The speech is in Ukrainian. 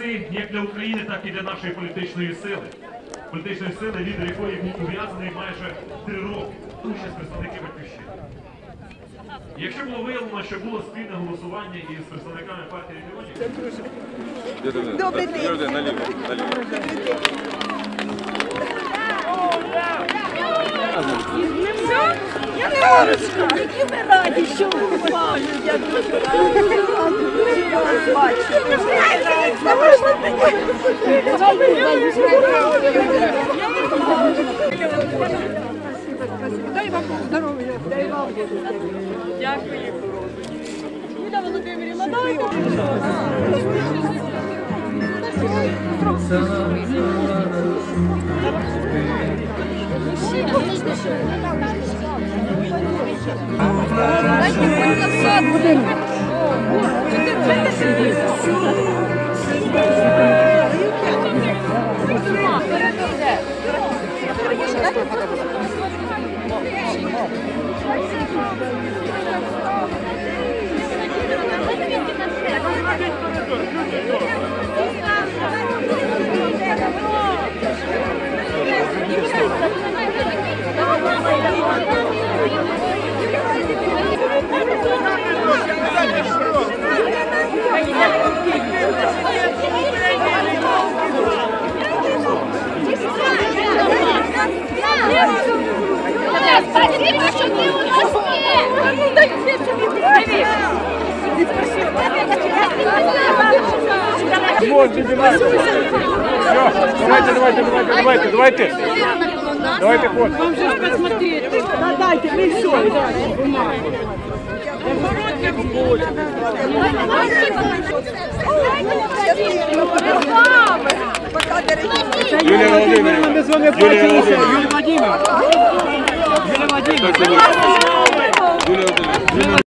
часи як для України, так і для нашої політичної сили. Політичної сили, лідер якої був ув'язаний майже три роки, тому ще з представники батьківщини. Якщо було виявлено, що було спільне голосування із представниками партії регіонів, Добрий день. Наліво, наліво. Я не Марочка, які ви раді, що ви. Я дуже рада. Дай вам здоров'я. Дай вам. Дякую. Юля Володимирівна, дайте. Thank you. Давайте, давайте, давайте, давайте, давайте. Давайте, ход. Дайте, ви що? Юлія Володимирівна. Юлія Володимирівна. Юлія Владимирівна. Юлія Владимирівна.